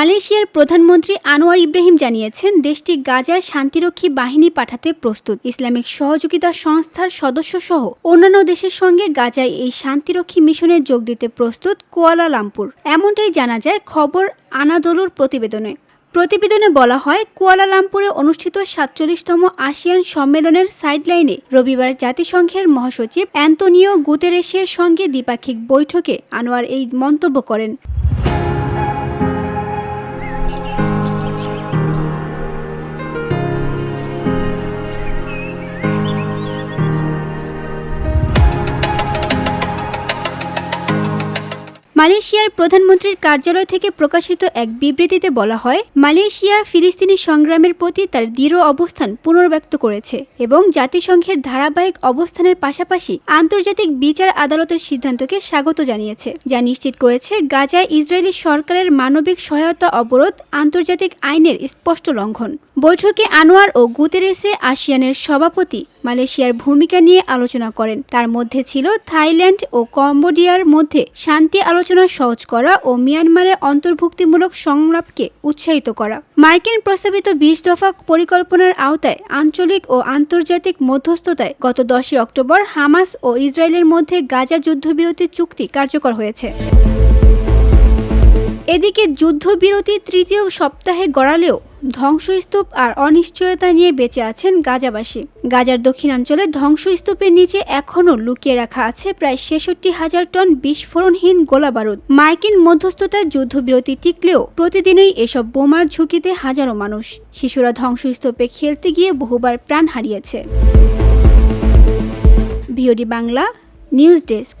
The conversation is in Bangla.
মালয়েশিয়ার প্রধানমন্ত্রী আনোয়ার ইব্রাহিম জানিয়েছেন, দেশটি গাজায় শান্তিরক্ষী বাহিনী পাঠাতে প্রস্তুত। ইসলামিক সহযোগিতা সংস্থার সদস্যসহ অন্যান্য দেশের সঙ্গে গাজায় এই শান্তিরক্ষী মিশনে যোগ দিতে প্রস্তুত কুয়ালালামপুর। এমনটাই জানা যায় খবর আনাদলুর প্রতিবেদনে। প্রতিবেদনে বলা হয়, কুয়ালালামপুরে অনুষ্ঠিত সাতচল্লিশতম আসিয়ান সম্মেলনের সাইডলাইনে রবিবার জাতিসংঘের মহাসচিব অ্যান্তোনিও গুতেরেসের সঙ্গে দ্বিপাক্ষিক বৈঠকে আনোয়ার এই মন্তব্য করেন। মালয়েশিয়ার প্রধানমন্ত্রীর কার্যালয় থেকে প্রকাশিত এক বিবৃতিতে বলা হয়, মালয়েশিয়া ফিলিস্তিনি সংগ্রামের প্রতি তার দৃঢ় অবস্থান পুনর্ব্যক্ত করেছে এবং জাতিসংঘের ধারাবাহিক অবস্থানের পাশাপাশি আন্তর্জাতিক বিচার আদালতের সিদ্ধান্তকে স্বাগত জানিয়েছে। যা নিশ্চিত করেছে গাজায় ইসরায়েলি সরকারের মানবিক সহায়তা অবরোধ আন্তর্জাতিক আইনের স্পষ্ট লঙ্ঘন। বৈঠকে আনোয়ার ও গুতেরেসে আসিয়ানের সভাপতি মালয়েশিয়ার ভূমিকা নিয়ে আলোচনা করেন। তার মধ্যে ছিল থাইল্যান্ড ও কম্বোডিয়ার মধ্যে শান্তি আলোচনা সহজ করা ও মিয়ানমারে অন্তর্ভুক্তিমূলক সংলাপকে উৎসাহিত করা। মার্কিন প্রস্তাবিত বিশ দফা পরিকল্পনার আওতায় আঞ্চলিক ও আন্তর্জাতিক মধ্যস্থতায় গত দশই অক্টোবর হামাস ও ইসরায়েলের মধ্যে গাজা যুদ্ধবিরতি চুক্তি কার্যকর হয়েছে। এদিকে যুদ্ধবিরতি তৃতীয় সপ্তাহে গড়ালেও ধ্বংসস্তূপ আর অনিশ্চয়তা নিয়ে বেঁচে আছেন গাজাবাসী। গাজার দক্ষিণাঞ্চলে ধ্বংসস্তূপের নিচে এখনও লুকিয়ে রাখা আছে প্রায় ছেষট্টি হাজার টন বিস্ফোরণহীন গোলাবারুদ। মার্কিন মধ্যস্থতায় যুদ্ধবিরতি টিকলেও প্রতিদিনই এসব বোমার ঝুঁকিতে হাজারো মানুষ। শিশুরা ধ্বংসস্তূপে খেলতে গিয়ে বহুবার প্রাণ হারিয়েছে। BOD Bangla, news desk.